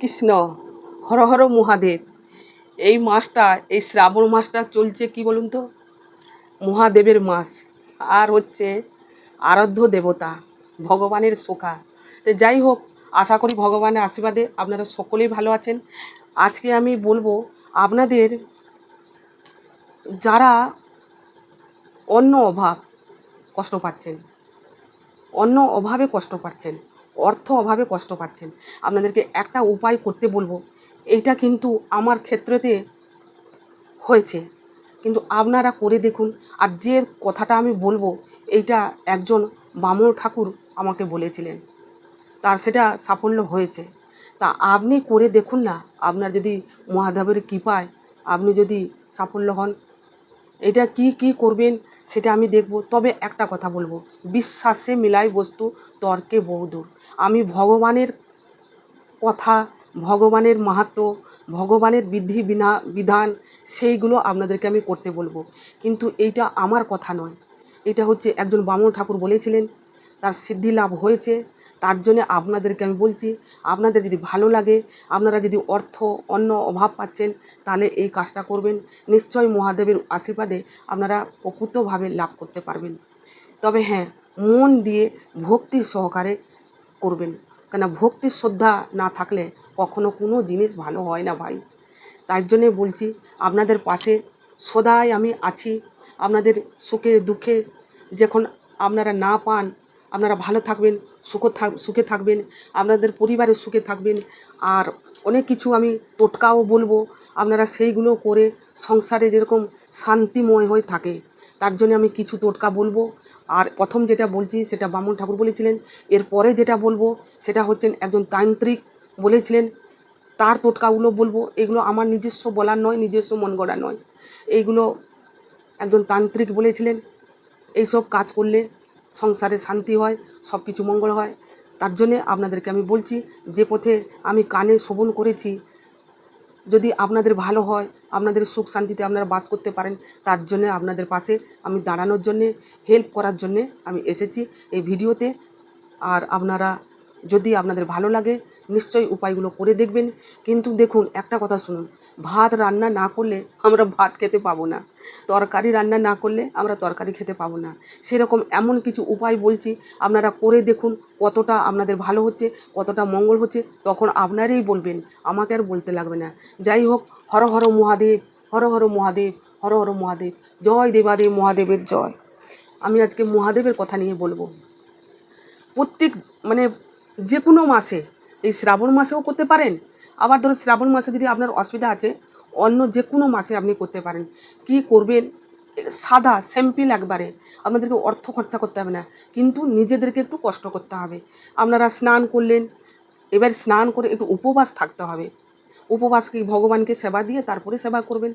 কৃষ্ণ, হর হর মহাদেব। এই মাসটা, এই শ্রাবণ মাসটা চলছে কি বলুন তো? মহাদেবের মাস। আর হচ্ছে আরাধ্য দেবতা, ভগবানের শোকা। তো যাই হোক, আশা করি ভগবানের আশীর্বাদে আপনারা সকলেই ভালো আছেন। আজকে আমি বলব, আপনাদের যারা অন্য অভাব কষ্ট পাচ্ছেন অন্য অভাবে কষ্ট পাচ্ছেন অর্থ অভাবে কষ্ট পাচ্ছেন। আপনাদেরকে একটা উপায় করতে বলব। এইটা কিন্তু আমার ক্ষেত্রেতে হয়েছে। কিন্তু আপনারা করে দেখুন। আর যে কথাটা আমি বলব, এইটা একজন বামন ঠাকুর আমাকে বলেছিলেন। তার সেটা সাফল্য হয়েছে। তা আপনি করে দেখুন না, আপনার যদি মহাদেবের কৃপায় আপনি যদি সাফল্য হন এটা কি কি করবেন? সেটা আমি দেখব। তবে একটা কথা বলব, বিশ্বাসে মিলাই বস্তু তর্কে বহুদূর আমি ভগবানের কথা, ভগবানের মাহাত্ম, ভগবানের বিধি, বিনা, বিধান, সেইগুলো আপনাদেরকে আমি করতে বলব। কিন্তু এইটা আমার কথা নয়। এটা হচ্ছে একজন বামন ঠাকুর বলেছিলেন, তার সিদ্ধি লাভ হয়েছে তার জন্য আপনাদেরকে আমি বলছি, আপনাদের যদি ভালো লাগে, আপনারা যদি অর্থ অন্য অভাব পাচ্ছেন, তাহলে এই কাজটা করবেন। নিশ্চয় মহাদেবের আশীর্বাদে আপনারা প্রকৃতভাবে লাভ করতে পারবেন। তবে হ্যাঁ মন দিয়ে ভক্তির সহকারে করবেন। কেন ভক্তির শ্রদ্ধা না থাকলে কখনো কোনো জিনিস ভালো হয় না ভাই। তাই জন্যে বলছি, আপনাদের পাশে সদাই আমি আছি। আপনাদের সুখে, দুঃখে যখন আপনারা না পান, আপনারা ভালো থাকবেন। সুখ থাক, সুখে থাকবেন, আপনাদের পরিবারের সুখে থাকবেন। আর অনেক কিছু আমি টোটকাও বলব, আপনারা সেইগুলো করে সংসারে যেরকম শান্তিময় হয়ে থাকে, তার জন্য আমি কিছু টোটকা বলব। আর প্রথম যেটা বলছি, সেটা বামন ঠাকুর বলেছিলেন, এরপরে যেটা বলব, সেটা হচ্ছেন একজন তান্ত্রিক বলেছিলেন, তার টোটকাগুলো বলব, এগুলো আমার নিজস্ব বলার নয়, নিজস্ব মন গড়া নয়। এইগুলো একজন তান্ত্রিক বলেছিলেন, এইসব কাজ করলে সংসারে শান্তি হয়, সব কিছু মঙ্গল হয়। তার জন্যে আপনাদেরকে আমি বলছি, যে পথে আমি কানে শোভন করেছি, যদি আপনাদের ভালো হয়, আপনাদের সুখ শান্তিতে আপনারা বাস করতে পারেন, তার জন্যে আপনাদের পাশে আমি দাঁড়ানোর জন্যে হেল্প করার জন্যে আমি এসেছি এই ভিডিওতে। আর আপনারা যদি আপনাদের ভালো লাগে নিশ্চয়ই উপায়গুলো করে দেখবেন। কিন্তু দেখুন, একটা কথা শুনুন, ভাত রান্না না করলে আমরা ভাত খেতে পাবো না। তরকারি রান্না না করলে আমরা তরকারি খেতে পাবো না। সেরকম এমন কিছু উপায় বলছি, আপনারা করে দেখুন কতটা আপনাদের ভালো হচ্ছে, কতটা মঙ্গল হচ্ছে, তখন আপনারাই বলবেন, আমাকে আর বলতে লাগবে না। যাই হোক, হর হর মহাদেব, হর হর মহাদেব, হর হর মহাদেব, জয় দেবাদেব মহাদেবের জয়। আমি আজকে মহাদেবের কথা নিয়ে বলব। প্রত্যেক মানে যে কোনো মাসে এই শ্রাবণ মাসেও করতে পারেন। আবার ধরো শ্রাবণ মাসে যদি আপনার অসুবিধা আছে, অন্য যে কোনো মাসে আপনি করতে পারেন। কি করবেন? সাদা সিম্পল একবারে। আপনাদেরকে অর্থ খরচা করতে হবে না। কিন্তু নিজেদেরকে একটু কষ্ট করতে হবে। আপনারা স্নান করলেন, এবার স্নান করে একটু উপবাস থাকতে হবে। উপবাস কি ভগবানকে সেবা দিয়ে তারপরে সেবা করবেন।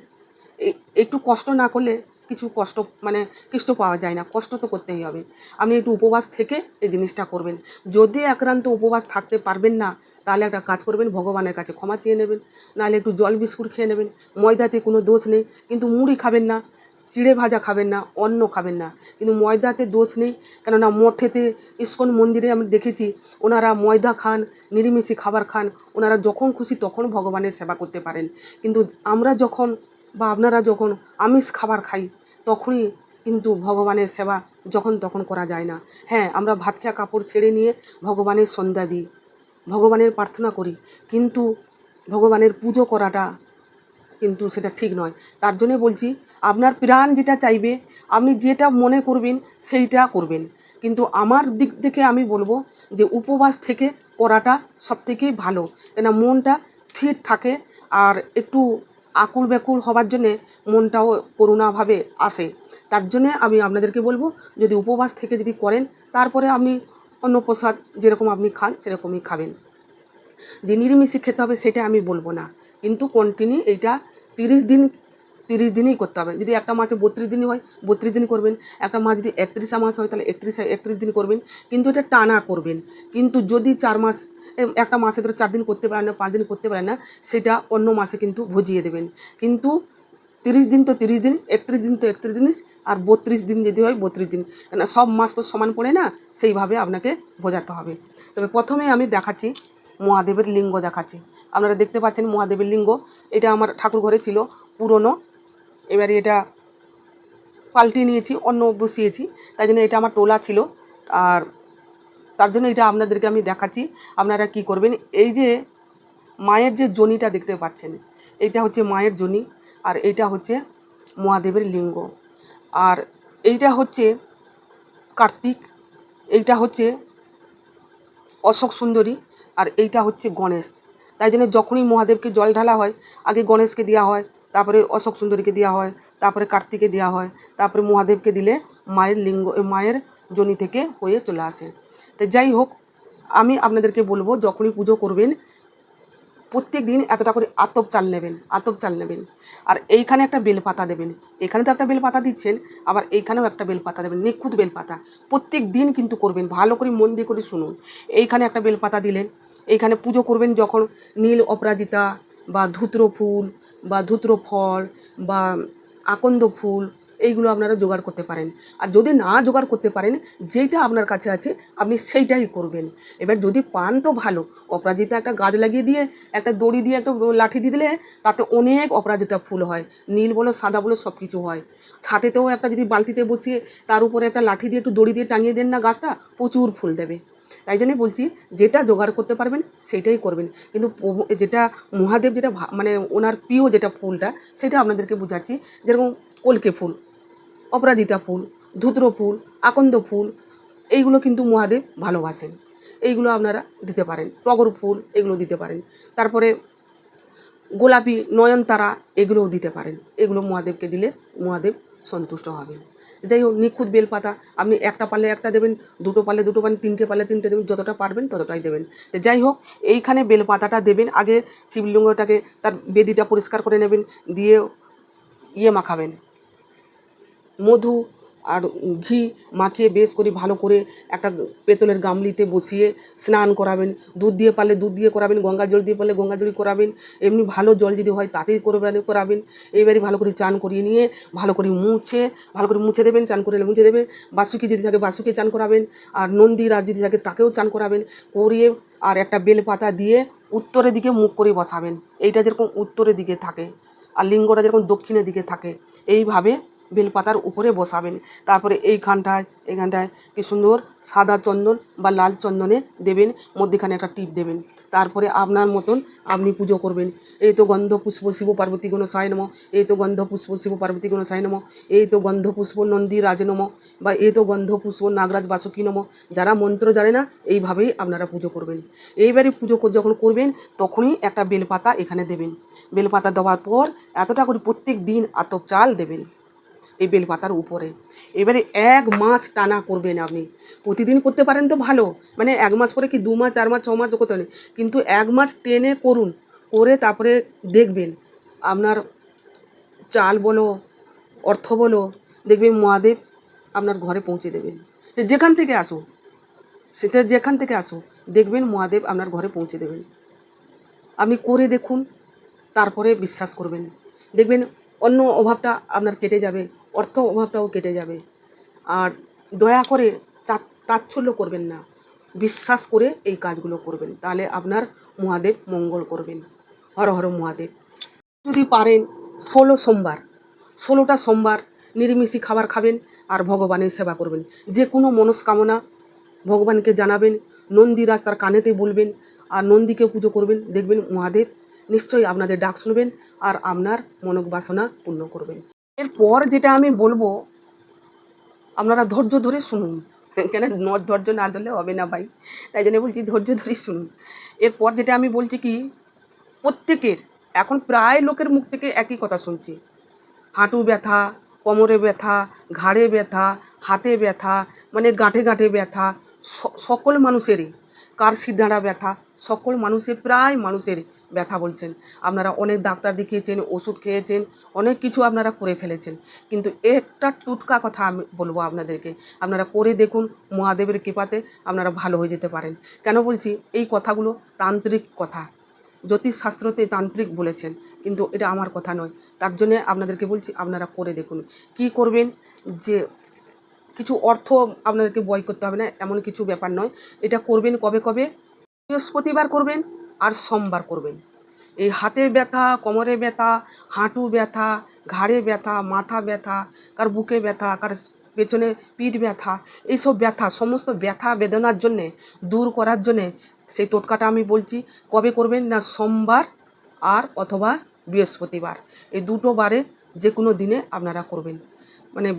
একটু কষ্ট না করলে কিছু কষ্ট মানে কষ্ট পাওয়া যায় না, কষ্ট তো করতেই হবে। আপনি একটু উপবাস থেকে এই জিনিসটা করবেন। যদি আক্রান্ত উপবাস থাকতে পারবেন না, তাহলে একটা কাজ করবেন, ভগবানের কাছে ক্ষমা চেয়ে নেবেন, নাহলে একটু জল বিস্কুট খেয়ে নেবেন, ময়দাতে কোনো দোষ নেই, কিন্তু মুড়ি খাবেন না, চিড়ে ভাজা খাবেন না, অন্ন খাবেন না। কিন্তু ময়দাতে দোষ নেই, কেননা মঠেতে ইস্কন মন্দিরে আমি দেখেছি, ওনারা ময়দা খান, নিরিমিষি খাবার খান, ওনারা যখন খুশি তখন ভগবানের সেবা করতে পারেন। কিন্তু আমরা যখন বা আপনারা যখন আমিষ খাবার খাই তখনই কিন্তু ভগবানের সেবা যখন তখন করা যায় না। হ্যাঁ আমরা ভাত খেয়া কাপড় ছেড়ে নিয়ে ভগবানের সন্ধ্যা দিই, ভগবানের প্রার্থনা করি, কিন্তু ভগবানের পুজো করাটা কিন্তু সেটা ঠিক নয়। তার জন্যে বলছি, আপনার প্রাণ যেটা চাইবে, আপনি যেটা মনে করবেন সেইটা করবেন। কিন্তু আমার দিক থেকে আমি বলব যে, উপবাস থেকে করাটা সবথেকেই ভালো। কেন মনটা স্থির থাকে আর একটু আকুল ব্যাকুল হবার জন্যে মনটাও করুণাভাবে আসে। তার জন্যে আমি আপনাদেরকে বলব, যদি উপবাস থেকে যদি করেন, তারপরে আপনি অন্য প্রসাদ যেরকম আপনি খান, সেরকমই খাবেন। যে নিরামিষই খেতে হবে, সেটা আমি বলব না। কিন্তু কন্টিনিউ এইটা তিরিশ দিন তিরিশ দিনই করতে হবে। যদি একটা মাসে বত্রিশ দিনই হয়, বত্রিশ দিন করবেন। একটা মাস যদি একত্রিশা মাস হয়, তাহলে একত্রিশ একত্রিশ দিন করবেন। কিন্তু এটা টানা করবেন। কিন্তু যদি চার মাস একটা মাসে ধরে চার দিন করতে পারেন না, পাঁচ দিন করতে পারেন না, সেটা অন্য মাসে কিন্তু ভজিয়ে দেবেন। কিন্তু তিরিশ দিন তো তিরিশ দিন, একত্রিশ দিন তো একত্রিশ দিন, আর বত্রিশ দিন যদি হয়, বত্রিশ দিন। কেন সব মাস তো সমান পড়ে না, সেইভাবে আপনাকে বোঝাতে হবে। তবে প্রথমে আমি দেখাচ্ছি, মহাদেবের লিঙ্গ দেখাচ্ছি। আপনারা দেখতে পাচ্ছেন মহাদেবের লিঙ্গ। এটা আমার ঠাকুর ঘরে ছিল, পুরনো এবারে এটা পাল্টে নিয়েছি, অন্য বসিয়েছি। তাই জন্য এটা আমার তোলা ছিল। আর তার জন্য এটা আপনাদেরকে আমি দেখাচ্ছি, আপনারা কি করবেন? এই যে মায়ের যে জনিটা দেখতে পাচ্ছেন, এইটা হচ্ছে মায়ের জনি আর এইটা হচ্ছে মহাদেবের লিঙ্গ। আর এইটা হচ্ছে কার্তিক, এইটা হচ্ছে অশোক সুন্দরী আর এইটা হচ্ছে গণেশ। তাই জন্য যখনই মহাদেবকে জল ঢালা হয়, আগে গণেশকে দেওয়া হয়। তারপরে অশোক সুন্দরীকে দেওয়া হয়, তারপরে কার্তিকে দেওয়া হয়, তারপরে মহাদেবকে দিলে মায়ের লিঙ্গ, মায়ের জনি থেকে হয়ে চলে আসে। তো যাই হোক, আমি আপনাদেরকে বলব, যখনই পুজো করবেন, প্রত্যেক দিন এতটা করে আতপ চাল নেবেন, আতপ চাল নেবেন। আর এইখানে একটা বেলপাতা দেবেন। এখানে তো একটা বেলপাতা দিচ্ছেন, আবার এইখানেও একটা বেলপাতা দেবেন, নিখুঁত বেলপাতা। প্রত্যেক দিন কিন্তু করবেন, ভালো করে মন দিয়ে করে শুনুন। এইখানে একটা বেলপাতা দিলেন, এইখানে পুজো করবেন যখন নীল অপরাজিতা বা ধুত্র ফুল বা ধুত্র ফল বা আকন্দ ফুল, এইগুলো আপনারা জোগাড় করতে পারেন। আর যদি না জোগাড় করতে পারেন যেটা আপনার কাছে আছে, আপনি সেইটাই করবেন। এবার যদি পান তো ভালো, অপরাজিতা একটা গাছ লাগিয়ে দিয়ে, একটা দড়ি দিয়ে, একটা লাঠি দিয়ে দিলে, তাতে অনেক অপরাজিতা ফুল হয়। নীল বলো, সাদা বলো সব কিছু হয়। ছাতেতেও একটা যদি বালতিতে বসিয়ে, তার উপরে একটা লাঠি দিয়ে, একটু দড়ি দিয়ে টাঙিয়ে দেন না গাছটা, প্রচুর ফুল দেবে। তাই জন্যই বলছি, যেটা জোগাড় করতে পারবেন, সেটাই করবেন। কিন্তু যেটা মহাদেব, যেটা মানে ওনার প্রিয় যেটা ফুলটা, সেটা আপনাদেরকে বোঝাচ্ছি। যেরকম কলকে ফুল, অপরাজিতা ফুল ধুত্র ফুল, আকন্দ ফুল, এইগুলো কিন্তু মহাদেব ভালোবাসেন। এইগুলো আপনারা দিতে পারেন। টগর ফুল, এগুলো দিতে পারেন। তারপরে গোলাপি নয়নতারা, এগুলোও দিতে পারেন। এগুলো মহাদেবকে দিলে মহাদেব সন্তুষ্ট হবেন। যাই হোক, নিখুঁত বেলপাতা। আপনি একটা পালে একটা দেবেন, দুটো পালে দুটো পালে, তিনটে পালে তিনটে দেবেন, যতটা পারবেন ততটাই দেবেন। তো যাই হোক, এইখানে বেলপাতাটা দেবেন, আগে শিবলিঙ্গটাকে তার বেদিটা পরিষ্কার করে নেবেন, দিয়ে ইয়ে মাখাবেন। মধু আর ঘি মাখিয়ে বেশ করে ভালো করে একটা পেতলের গামলিতে বসিয়ে স্নান করাবেন। দুধ দিয়ে পারলে দুধ দিয়ে করাবেন, গঙ্গা জল দিয়ে পারলে গঙ্গা জলই করাবেন, এমনি ভালো জল যদি হয় তাতেই করবেন করাবেন। এইবারে ভালো করে চান করিয়ে নিয়ে ভালো করে মুছে, ভালো করে মুছে দেবেন, চান করে মুছে দেবে। বাসুকি যদি থাকে বাসুকে চান করাবেন, আর নন্দীরাজ যদি থাকে তাকেও চান করাবেন। করিয়ে আর একটা বেল পাতা দিয়ে উত্তরের দিকে মুখ করে বসাবেন। এইটা যেরকম উত্তরের দিকে থাকে, আর লিঙ্গটা যেরকম দক্ষিণের দিকে থাকে। এইভাবে বেলপাতার উপরে বসাবেন। তারপরে এইখানটায় এইখানটায় কি সুন্দর সাদা চন্দন বা লাল চন্দনে দেবেন, মধ্যেখানে একটা টিপ দেবেন। তারপরে আপনার মতন আপনি পুজো করবেন। এই তো গন্ধ পুষ্প শিব পার্বতী গুণ সায় নম, এই তো গন্ধ পুষ্প শিব পার্বতী গুণ সায় নম, এই তো গন্ধ পুষ্প নন্দী রাজ নম, বা এই তো গন্ধ পুষ্প নাগরাজ বাসুকী নম, যারা মন্ত্র জানে না, এইভাবেই আপনারা পুজো করবেন। এইবারে পুজো যখন করবেন, তখনই একটা বেলপাতা এখানে দেবেন। বেলপাতা দেওয়ার পর এতটা করে প্রত্যেক দিন আতপ চাল দেবেন। এই বেলপাতার উপরে। এবারে এক মাস টানা করবেন আপনি। প্রতিদিন করতে পারেন তো ভালো। মানে এক মাস পরে কি দু মাস, চার মাস, ছ মাস করতে পারেন কিন্তু এক মাস টেনে করুন, করে তারপরে দেখবেন। আপনার চাল বলো, অর্থ বলো, দেখবেন মহাদেব আপনার ঘরে পৌঁছে দেবেন। যেখান থেকে আসো, সেটা যেখান থেকে আসো, দেখবেন মহাদেব আপনার ঘরে পৌঁছে দেবেন। আপনি করে দেখুন, তারপরে বিশ্বাস করবেন। দেখবেন অন্য অভাবটা আপনার কেটে যাবে। অর্থ অভাবটাও কেটে যাবে। আর দয়া করে তাচ্ছল্য করবেন না। বিশ্বাস করে এই কাজগুলো করবেন। তাহলে আপনার মহাদেব মঙ্গল করবেন। হর হর মহাদেব। যদি পারেন, ষোলো সোমবার, ষোলোটা সোমবার নিরামিষি খাবার খাবেন আর ভগবানের সেবা করবেন। যে কোনো মনস্কামনা ভগবানকে জানাবেন নন্দীরাজ তার কানেতে বলবেন আর নন্দীকে পুজো করবেন। দেখবেন মহাদেব নিশ্চয়ই আপনাদের ডাক শুনবেন আর আপনার মনোবাসনা পূর্ণ করবেন। এরপর যেটা আমি বলব, আপনারা ধৈর্য ধরে শুনুন। কেন ধৈর্য না ধরলে হবে না ভাই? তাই জন্য বলছি ধৈর্য ধরে শুনুন। এরপর যেটা আমি বলছি কি, প্রত্যেকের, এখন প্রায় লোকের মুখ থেকে একই কথা শুনছি। হাঁটু ব্যথা, কোমরে ব্যথা, ঘাড়ে ব্যথা, হাতে ব্যথা মানে গাঁঠে গাঁটে ব্যথা সকল মানুষেরই। কার সিদ্ধাঁড়া ব্যথা, সকল মানুষের, প্রায় মানুষেরই। ব্যথা বলছেন। আপনারা অনেক ডাক্তার দেখিয়েছেন, ওষুধ খেয়েছেন, অনেক কিছু আপনারা করে ফেলেছেন। কিন্তু একটা টুটকা কথা আমি বলব আপনাদেরকে। আপনারা করে দেখুন, মহাদেবের কৃপাতে আপনারা ভালো হয়ে যেতে পারেন। কেন বলছি? এই কথাগুলো তান্ত্রিক কথা। জ্যোতিষশাস্ত্রতে তান্ত্রিক বলেছেন, কিন্তু এটা আমার কথা নয়। তার জন্যে আপনাদেরকে বলছি, আপনারা করে দেখুন। কি করবেন? যে কিছু অর্থ আপনাদেরকে বয় করতে হবে না, এমন কিছু ব্যাপার নয়। এটা করবেন কবে কবে? বৃহস্পতিবার করবেন আর সোমবার করবেন। এই হাতের ব্যথা কোমরে ব্যথা হাঁটু ব্যথা, ঘাড়ে ব্যথা, মাথা ব্যথা, কার বুকে ব্যথা, কার পেছনে পিঠ ব্যথা, এইসব ব্যথা, সমস্ত ব্যথা বেদনার জন্যে, দূর করার জন্যে সেই টোটকাটা আমি বলছি, কবে করবেন না সোমবার আর অথবা বৃহস্পতিবার? এই দুটো বারে যে কোনো দিনে আপনারা করবেন। মানে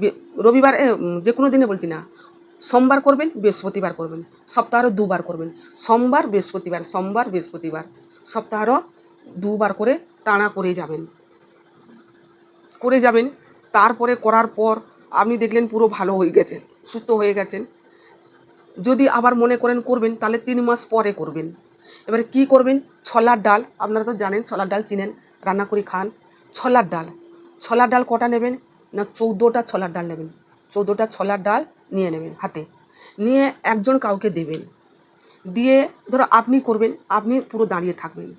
রবিবার যে কোনো দিনে বলছি না সোমবার করবেন, বৃহস্পতিবার করবেন। সপ্তাহে দুবার করবেন। সোমবার, বৃহস্পতিবার সোমবার, বৃহস্পতিবার। সপ্তাহে দুবার করে টানা করে যাবেন। করে যাবেন, তারপরে করার পর আপনি দেখলেন পুরো ভালো হয়ে গেছে, সুস্থ হয়ে গেছেন। যদি আবার মনে করেন করবেন, তাহলে তিন মাস পরে করবেন। এবারে কি করবেন? ছোলার ডাল, আপনারা তো জানেন, ছোলার ডাল চিনেন, রান্না করে খান। ছোলার ডাল ছোলার ডাল কটা নেবেন? না চৌদ্দটা ছোলার ডাল নেবেন? চৌদ্দটা ছোলার ডাল নিয়ে নেবেন হাতে। নিয়ে একজন কাউকে দেবেন। দিয়ে ধরো আপনি করবেন, আপনি পুরো দাঁড়িয়ে থাকবেন।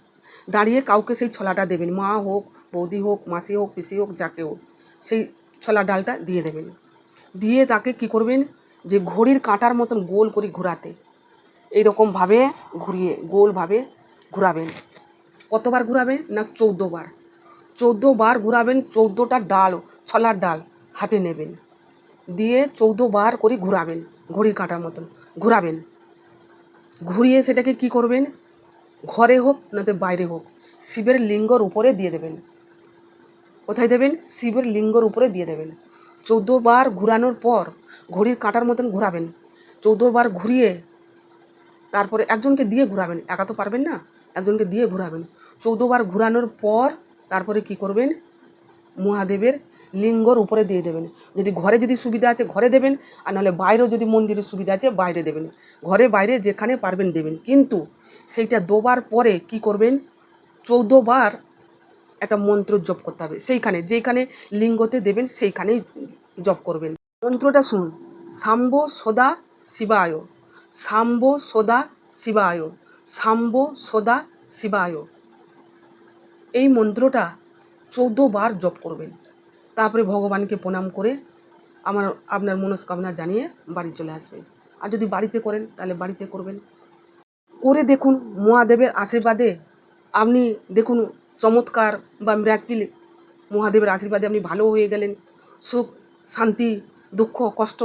দাঁড়িয়ে কাউকে সেই ছোলাটা দেবেন, মা হোক, বৌদি হোক, মাসি হোক, পিসি হোক, যাকে হোক, সেই ছোলা ডালটা দিয়ে দেবেন। দিয়ে তাকে কি করবেন? যে ঘড়ির কাঁটার মতন গোল করে ঘোরাতে। এইরকমভাবে ঘুরিয়ে গোলভাবে ঘোরাবেন। কতবার ঘোরাবেন না চৌদ্দ বার চৌদ্দ বার ঘোরাবেন, চৌদ্দটা ডাল, ছলার ডাল হাতে নেবেন। দিয়ে চৌদ্দ বার করে ঘোরাবেন ঘড়ির কাঁটার মতন, ঘোরাবেন। ঘুরিয়ে সেটাকে কি করবেন? ঘরে হোক নাতে বাইরে হোক, শিবের লিঙ্গর উপরে দিয়ে দেবেন। কোথায় দেবেন? শিবের লিঙ্গর উপরে দিয়ে দেবেন। চৌদ্দ বার ঘুরানোর পর ঘড়ির কাঁটার মতন ঘোরাবেন। চৌদ্দ বার ঘুরিয়ে তারপরে একজনকে দিয়ে ঘোরাবেন, একা তো পারবেন না, একজনকে দিয়ে ঘোরাবেন। চৌদ্দ বার ঘুরানোর পর তারপরে কি করবেন? মহাদেবের লিঙ্গর উপরে দিয়ে দেবেন। যদি ঘরে যদি সুবিধা আছে, ঘরে দেবেন, আর নাহলে বাইরেও যদি মন্দিরের সুবিধা আছে, বাইরে দেবেন। ঘরে বাইরে যেখানে পারবেন দেবেন। কিন্তু সেইটা দোবার পরে কি করবেন? চৌদ্দ বার একটা মন্ত্র জপ করতে হবে। সেইখানে যেইখানে লিঙ্গতে দেবেন, সেইখানেই জপ করবেন। মন্ত্রটা শুনুন। সাম্ব সদা শিবায়। সাম্ব সদা শিবায়। সাম্ব সদা শিবায়। এই মন্ত্রটা চৌদ্দ বার জপ করবেন। তারপরে ভগবানকে প্রণাম করে আমার, আপনার মনস্কামনা জানিয়ে বাড়ি চলে আসবেন। আর যদি বাড়িতে করেন, তাহলে বাড়িতে করবেন। করে দেখুন, মহাদেবের আশীর্বাদে আপনি দেখুন, চমৎকার বা মিরাকিল মহাদেবের আশীর্বাদে আপনি ভালো হয়ে গেলেন। সুখ, শান্তি, দুঃখ, কষ্ট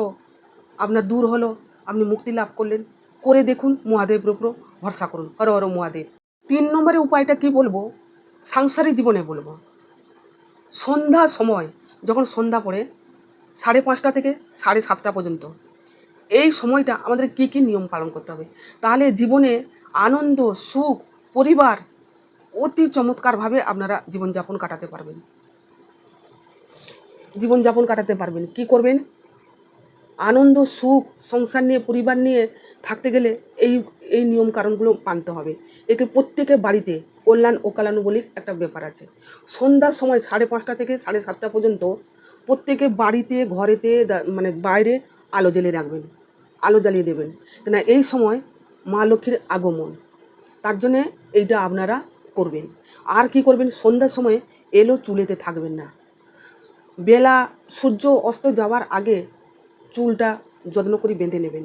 আপনার দূর হলো, আপনি মুক্তি লাভ করলেন। করে দেখুন, মহাদেবের উপর ভরসা করুন। হর হর মহাদেব। তিন নম্বরের উপায়টা কি বলব? সাংসারিক জীবনে বলব। সন্ধ্যা সময় যখন সন্ধ্যা পড়ে, সাড়ে পাঁচটা থেকে সাড়ে সাতটা পর্যন্ত। এই সময়টা আমাদের কি কি নিয়ম পালন করতে হবে? তাহলে জীবনে আনন্দ, সুখ, পরিবার অতি চমৎকারভাবে আপনারা জীবনযাপন কাটাতে পারবেন। জীবনযাপন কাটাতে পারবেন। কি করবেন? আনন্দ, সুখ, সংসার নিয়ে, পরিবার নিয়ে থাকতে গেলে এই এই নিয়ম কারণগুলো মানতে হবে। একে প্রত্যেকের বাড়িতে কল্যাণ ও কল্যাণ বলে একটা ব্যাপার আছে। সন্ধ্যার সময় সাড়ে পাঁচটা থেকে সাড়ে সাতটা পর্যন্ত প্রত্যেকে বাড়িতে, ঘরেতে মানে বাইরে আলো জ্বেলে রাখবেন। আলো জ্বালিয়ে দেবেন। কেন এই সময় মা লক্ষ্মীর আগমন। তার জন্যে এইটা আপনারা করবেন। আর কি করবেন? সন্ধ্যার সময় এলো চুলেতে থাকবেন না। বেলা সূর্য অস্ত যাওয়ার আগে চুলটা যত্ন করে বেঁধে নেবেন।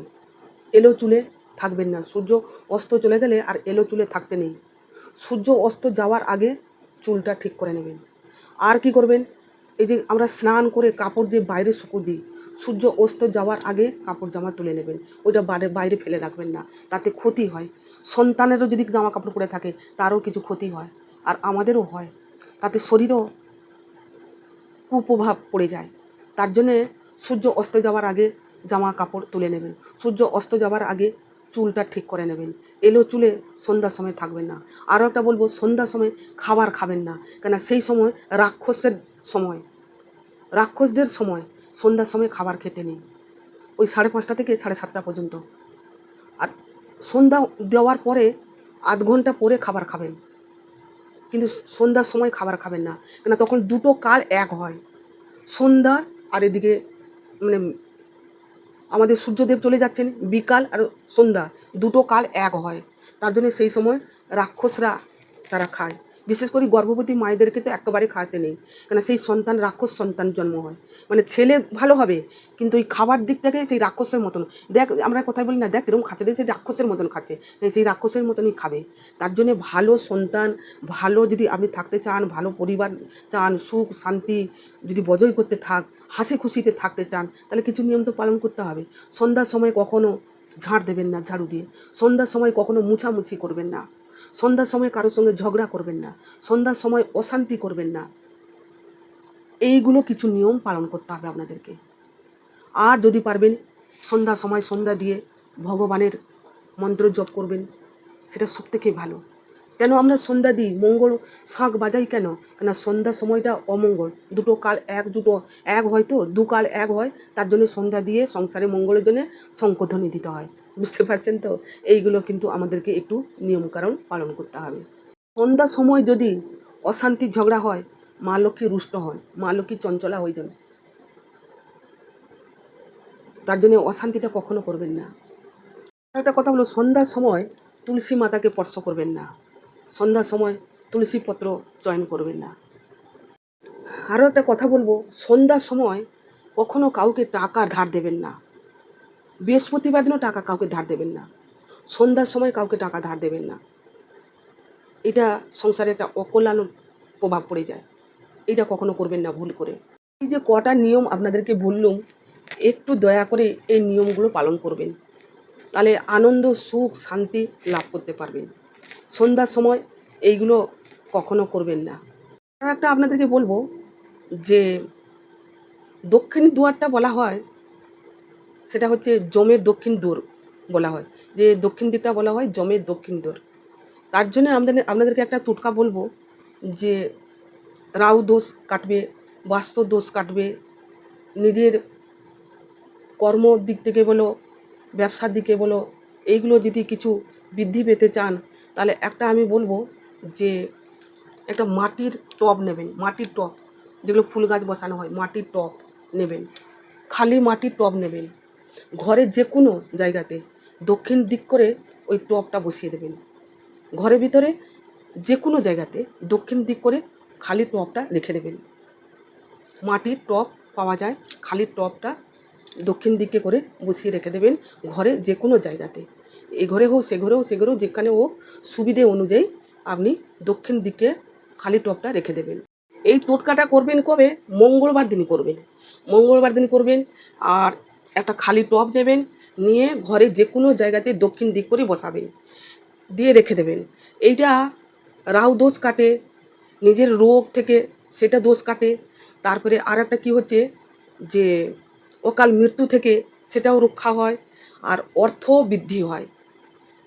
এলো চুলে থাকবেন না। সূর্য অস্ত চলে গেলে আর এলো চুলে থাকতে নেই। সূর্য অস্ত যাওয়ার আগে চুলটা ঠিক করে নেবেন। আর কি করবেন? এই যে আমরা স্নান করে কাপড় যে বাইরে শুকো দিই, সূর্য অস্ত যাওয়ার আগে কাপড় জামা তুলে নেবেন। ওইটা বাইরে বাইরে ফেলে রাখবেন না, তাতে ক্ষতি হয়। সন্তানেরও যদি জামা কাপড় পরে থাকে, তারও কিছু ক্ষতি হয়। আর আমাদেরও হয়। তাতে শরীরও কুপ্রভাব পড়ে যায়। তার জন্যে সূর্য অস্ত যাওয়ার আগে জামা কাপড় তুলে নেবেন। সূর্য অস্ত যাওয়ার আগে চুলটা ঠিক করে নেবেন। এলো চুলে সন্ধ্যার সময় থাকবেন না। আরও একটা বলব, সন্ধ্যার সময় খাবার খাবেন না। কেন সেই সময় রাক্ষসের সময়, রাক্ষসদের সময় সন্ধ্যার সময় খাবার খেতে নেই। ওই সাড়ে পাঁচটা থেকে সাড়ে সাতটা পর্যন্ত। আর সন্ধ্যা দেওয়ার পরে আধ ঘণ্টা পরে খাবার খাবেন। কিন্তু সন্ধ্যার সময় খাবার খাবেন না। কেন তখন দুটো কাল এক হয়। সন্ধ্যা আর এদিকে মানে আমাদের সূর্যদেব চলে যাচ্ছেন বিকাল আর সন্ধ্যা। দুটো কাল এক হয়। তার জন্য সেই সময় রাক্ষসরা তারা খায়। বিশেষ করে গর্ভবতী মায়েদেরকে তো একেবারে খাওয়াতে নেই। কেন সেই সন্তান রাক্ষস সন্তান জন্ম হয়। মানে ছেলে ভালো হবে কিন্তু ওই খাবার দিক থেকে সেই রাক্ষসের মতন। দেখ আমরা কথাই বলি না দেখ এরকম খাচ্ছে দেখ সেই রাক্ষসের মতন খাচ্ছে। হ্যাঁ, সেই রাক্ষসের মতনই খাবে। তার জন্য ভালো সন্তান ভালো যদি আপনি থাকতে চান ভালো পরিবার চান সুখ শান্তি যদি বজয় করতে থাক হাসি খুশিতে থাকতে চান তাহলে কিছু নিয়ম তো পালন করতে হবে। সন্ধ্যার সময় কখনো ঝাড় দেবেন না ঝাড়ু দিয়ে। সন্ধ্যার সময় কখনো মুছামুছি করবেন না। সন্ধ্যার সময় কারোর সঙ্গে ঝগড়া করবেন না, সন্ধ্যার সময় অশান্তি করবেন না। এইগুলো কিছু নিয়ম পালন করতে হবে আপনাদেরকে। আর যদি পারবেন, সন্ধ্যার সময় সন্ধ্যা দিয়ে ভগবানের মন্ত্র জপ করবেন, সেটা সব থেকে ভালো। কেন আমরা সন্ধ্যা দিই? মঙ্গল শাঁখ বাজাই কেন? কেন সন্ধ্যার সময়টা অমঙ্গল। দুটো কাল এক, দুটো এক হয় তো? দু কাল এক হয়, তার জন্য সন্ধ্যা দিয়ে সংসারে মঙ্গলের জন্য শঙ্কধ্বনি দিতে হয়। বুঝতে পারছেন তো? এইগুলো কিন্তু আমাদেরকে একটু নিয়মকানুন পালন করতে হবে। সন্ধ্যার সময় যদি অশান্তি ঝগড়া হয়, মা লক্ষ্মী রুষ্ট হন, মা লক্ষ্মী চঞ্চলা হয়ে যান। তার জন্য অশান্তিটা কখনো করবেন না। একটা কথা বলো, সন্ধ্যার সময় তুলসী মাতাকে স্পর্শ করবেন না। সন্ধ্যার সময় তুলসী পত্র চয়ন করবেন না। আরও একটা কথা বলব, সন্ধ্যার সময় কখনো কাউকে টাকা ধার দেবেন না। বৃহস্পতিবার দিনও টাকা কাউকে ধার দেবেন না। সন্ধ্যার সময় কাউকে টাকা ধার দেবেন না। এটা সংসারে একটা অকল্যাণ প্রভাব পড়ে যায়। এটা কখনো করবেন না ভুল করে। এই যে কটা নিয়ম আপনাদেরকে বললুম, একটু দয়া করে এই নিয়মগুলো পালন করবেন। তাহলে আনন্দ, সুখ, শান্তি লাভ করতে পারবেন। সন্ধ্যার সময় এইগুলো কখনো করবেন না। আর একটা আপনাদেরকে বলব যে দক্ষিণ দুয়ারটা বলা হয় সেটা হচ্ছে জমের দক্ষিণ দূর বলা হয়। যে দক্ষিণ দিকটা বলা হয় জমের দক্ষিণ দূর। তার জন্য আমাদের, আপনাদেরকে একটা টুটকা বলব যে রাউ দোষ কাটবে, বাস্তু দোষ কাটবে, নিজের কর্ম দিক থেকে বলো, ব্যবসার দিকে বলো, এইগুলো যদি কিছু বৃদ্ধি পেতে চান, তাহলে একটা আমি বলব যে একটা মাটির টব নেবেন, মাটির টব, যেগুলো ফুল গাছ বসানো হয়, মাটির টব নেবেন। খালি মাটির টব নেবেন। ঘরের যে কোনো জায়গাতে দক্ষিণ দিক করে ওই টবটা বসিয়ে দেবেন। ঘরের ভিতরে যে কোনো জায়গাতে দক্ষিণ দিক করে খালি টবটা রেখে দেবেন। মাটির টব পাওয়া যায়, খালি টবটা দক্ষিণ দিকে করে বসিয়ে রেখে দেবেন ঘরে যে কোনো জায়গাতে। এ ঘরে হোক, সে ঘরে হোক, সে ঘরে হোক, যেখানে হোক, সুবিধে অনুযায়ী আপনি দক্ষিণ দিকে খালি টবটা রেখে দেবেন। এই টোটকাটা করবেন কবে? মঙ্গলবার দিনই করবেন। মঙ্গলবার দিন করবেন। আর একটা খালি টব নেবেন, নিয়ে ঘরে যে কোনো জায়গাতে দক্ষিণ দিক করে বসাবেন, দিয়ে রেখে দেবেন। এইটা রাহু দোষ কাটে, নিজের রোগ থেকে সেটা দোষ কাটে। তারপরে আর একটা কী হচ্ছে যে, অকাল মৃত্যু থেকে সেটাও রক্ষা হয় আর অর্থ বৃদ্ধি হয়।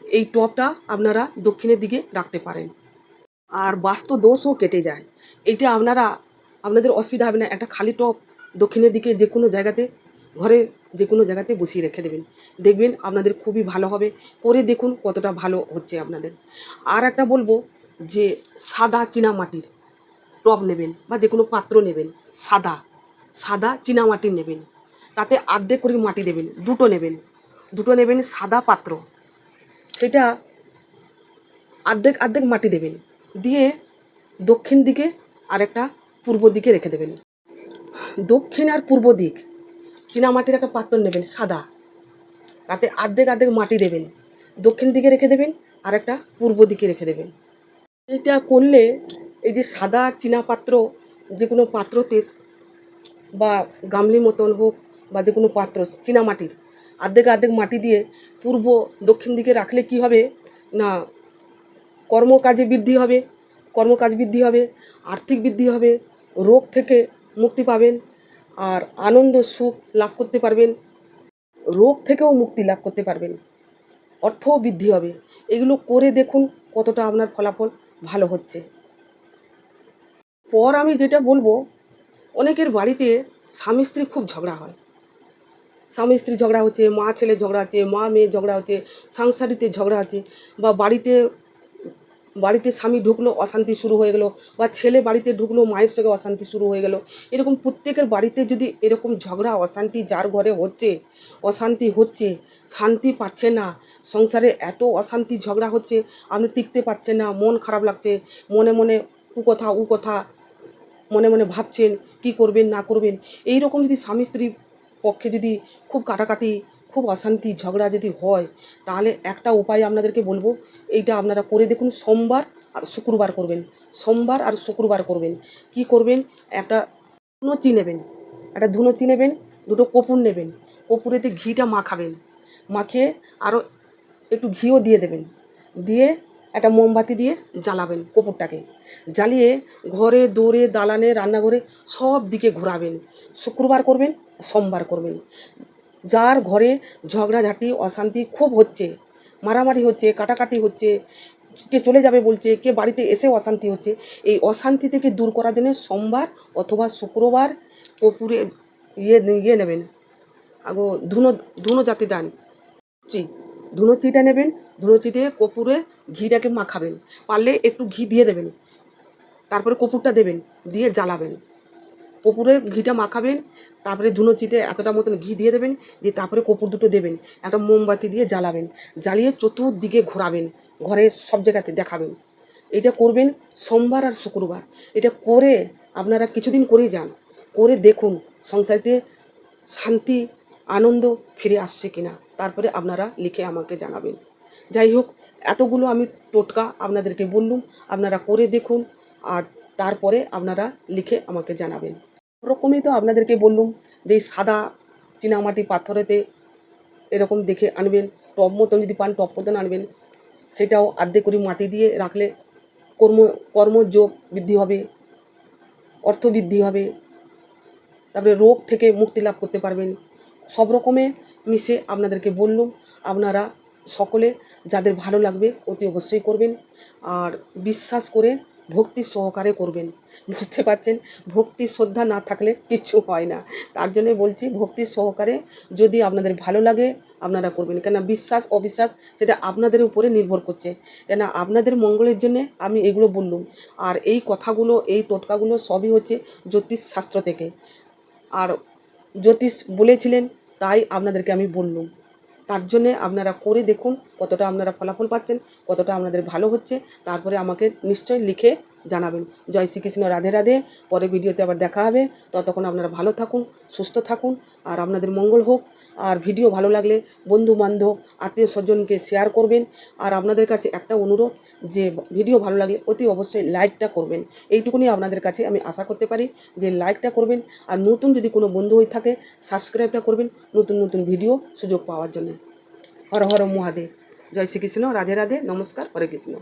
এই টবটা আপনারা দক্ষিণের দিকে রাখতে পারেন। আর বাস্তু দোষও কেটে যায়। এইটা আপনারা, আপনাদের অসুবিধা হবে না। একটা খালি টব দক্ষিণের দিকে যে কোনো জায়গাতে ঘরে যে কোনো জায়গাতে বসিয়ে রেখে দেবেন। দেখবেন আপনাদের খুবই ভালো হবে। করে দেখুন কতটা ভালো হচ্ছে আপনাদের। আর একটা বলব যে সাদা চীনা মাটির টব নেবেন বা যে কোনো পাত্র নেবেন, সাদা সাদা চীনা মাটির নেবেন। তাতে আর্ধেক করে মাটি দেবেন, দুটো নেবেন। দুটো নেবেন সাদা পাত্র। সেটা আর্ধেক আর্ধেক মাটি দেবেন। দিয়ে দক্ষিণ দিকে আর একটা পূর্ব দিকে রেখে দেবেন। দক্ষিণ আর পূর্ব দিক চীনামাটির একটা পাত্র নেবেন, সাদা। তাতে আর্ধেক আর্ধেক মাটি দেবেন। দক্ষিণ দিকে রেখে দেবেন আর একটা পূর্ব দিকে রেখে দেবেন। এটা করলে এই যে সাদা চীনা পাত্র যে কোনো পাত্রতে বা গামলি মতন হোক বা যে কোনো পাত্র, চীনামাটির, আর্ধেক আর্ধেক মাটি দিয়ে পূর্ব দক্ষিণ দিকে রাখলে কি হবে? না, কর্মকাজে বৃদ্ধি হবে, কর্মকাজ বৃদ্ধি হবে, আর্থিক বৃদ্ধি হবে, রোগ থেকে মুক্তি পাবেন। আর আনন্দ, সুখ লাভ করতে পারবেন। রোগ থেকেও মুক্তি লাভ করতে পারবেন। অর্থও বৃদ্ধি হবে। এগুলো করে দেখুন কতটা আপনার ফলাফল ভালো হচ্ছে। পর আমি যেটা বলব, অনেকের বাড়িতে স্বামী স্ত্রী খুব ঝগড়া হয়। স্বামী স্ত্রী ঝগড়া হচ্ছে, মা ছেলে ঝগড়া হচ্ছে, মা মেয়ে ঝগড়া হচ্ছে, সাংসারিতে ঝগড়া হচ্ছে বা বাড়িতে বাড়িতে স্বামী ঢুকলো, অশান্তি শুরু হয়ে গেলো বা ছেলে বাড়িতে ঢুকলো, মায়ের সঙ্গে অশান্তি শুরু হয়ে গেলো। এরকম প্রত্যেকের বাড়িতে যদি এরকম ঝগড়া, অশান্তি যার ঘরে হচ্ছে, অশান্তি হচ্ছে, শান্তি পাচ্ছে না, সংসারে এত অশান্তি ঝগড়া হচ্ছে, আপনি টিকতে পারছেন না, মন খারাপ লাগছে, মনে মনে কথা, উ কথা, মনে মনে ভাবছেন কি করবেন, না করবেন। এই রকম যদি স্বামী স্ত্রীর পক্ষে যদি খুব কাটাকাটি খুব অশান্তি, ঝগড়া যদি হয়, তাহলে একটা উপায় আপনাদেরকে বলব, এইটা আপনারা করে দেখুন, সোমবার আর শুক্রবার করবেন। সোমবার আর শুক্রবার করবেন। কি করবেন? একটা ধুনোচি নেবেন। একটা ধুনোচি নেবেন, দুটো কপুর নেবেন। কপুরেতে ঘিটা মাখাবেন। মাখিয়ে আরও একটু ঘিও দিয়ে দেবেন। দিয়ে একটা মোমবাতি দিয়ে জ্বালাবেন কপুরটাকে জ্বালিয়ে ঘরে দৌড়ে দালানে, রান্নাঘরে সব দিকে ঘোরাবেন। শুক্রবার করবেন, সোমবার করবেন। যার ঘরে ঝগড়াঝাটি, অশান্তি খুব হচ্ছে, মারামারি হচ্ছে, কাটাকাটি হচ্ছে, কে চলে যাবে বলছে, কে বাড়িতে এসে অশান্তি হচ্ছে, এই অশান্তি থেকে দূর করার জন্য সোমবার অথবা শুক্রবার কপুরে ইয়ে ইয়ে নেবেন। আগো, ধুনো ধুনো জাতি দান। চি ধুনোচিটা নেবেন ধুনোচিতে কপুরে ঘিটাকে মাখাবেন, পারলে একটু ঘি দিয়ে দেবেন, তারপরে কপুরটা দেবেন, দিয়ে জ্বালাবেন। কপুরে ঘিটা মাখাবেন, তারপরে ধুনোচিতে এতটা মতন ঘি দিয়ে দেবেন, দিয়ে তারপরে কপুর দুটো দেবেন, একটা মোমবাতি দিয়ে জ্বালাবেন, জ্বালিয়ে চতুর্দিকে ঘোরাবেন, ঘরের সব জায়গাতে দেখাবেন। এটা করবেন সোমবার আর শুক্রবার। এটা করে আপনারা কিছুদিন করেই যান, করে দেখুন সংসারিতে শান্তি, আনন্দ ফিরে আসছে কিনা, তারপরে আপনারা লিখে আমাকে জানাবেন। যাই হোক, এতগুলো আমি টোটকা আপনাদেরকে বললুম, আপনারা করে দেখুন, আর তারপরে আপনারা লিখে আমাকে জানাবেন। ওরকমই তো আপনাদেরকে বললুম যে সাদা চীনামাটি পাথরেতে এরকম দেখে আনবেন টব মতন যদি পান, টপ মতন আনবেন, সেটাও আর্ধেক করে মাটি দিয়ে রাখলে কর্ম, কর্মযোগ বৃদ্ধি হবে, অর্থ বৃদ্ধি হবে, তারপরে রোগ থেকে মুক্তি লাভ করতে পারবেন। সব রকমে মিশে আপনাদেরকে বললুম, আপনারা সকলে যাদের ভালো লাগবে অতি অবশ্যই করবেন, আর বিশ্বাস করে, ভক্তি সহকারে করবেন। বুঝতে পারছেন? ভক্তি, শ্রদ্ধা না থাকলে কিচ্ছু হয় না। তার জন্য বলছি, ভক্তি সহকারে যদি আপনাদের ভালো লাগে, আপনারা করবেন। কেন বিশ্বাস, অবিশ্বাস সেটা আপনাদের উপরে নির্ভর করছে। কেন আপনাদের মঙ্গলের জন্য আমি এগুলো বললুম। আর এই কথাগুলো, এই টোটকাগুলো সবই হচ্ছে জ্যোতিষ শাস্ত্র থেকে। আর জ্যোতিষ বলেছিলেন, তাই আপনাদেরকে আমি বললুম। তার জন্যে আপনারা করে দেখুন কতটা আপনারা ফলাফল পাচ্ছেন, কতটা আপনাদের ভালো হচ্ছে। তারপরে আমাকে নিশ্চয় লিখে জানাবেন। জয় শ্রীকৃষ্ণ, রাধে রাধে। পরে ভিডিওতে আবার দেখা হবে। ততক্ষণ আপনারা ভালো থাকুন, সুস্থ থাকুন। আর আপনাদের মঙ্গল হোক। আর ভিডিও ভালো লাগলে বন্ধু বান্ধব, আত্মীয় স্বজনকে শেয়ার করবেন। আর আপনাদের কাছে একটা অনুরোধ, যে ভিডিও ভালো লাগলে অতি অবশ্যই লাইকটা করবেন। এইটুকুনি আপনাদের কাছে আমি আশা করতে পারি যে লাইকটা করবেন। আর নতুন যদি কোনো বন্ধু হয়ে থাকে সাবস্ক্রাইবটা করবেন নতুন নতুন ভিডিও সুযোগ পাওয়ার জন্য। হর হর মহাদেব। জয় শ্রীকৃষ্ণ। রাধে রাধে। নমস্কার। হরে কৃষ্ণ।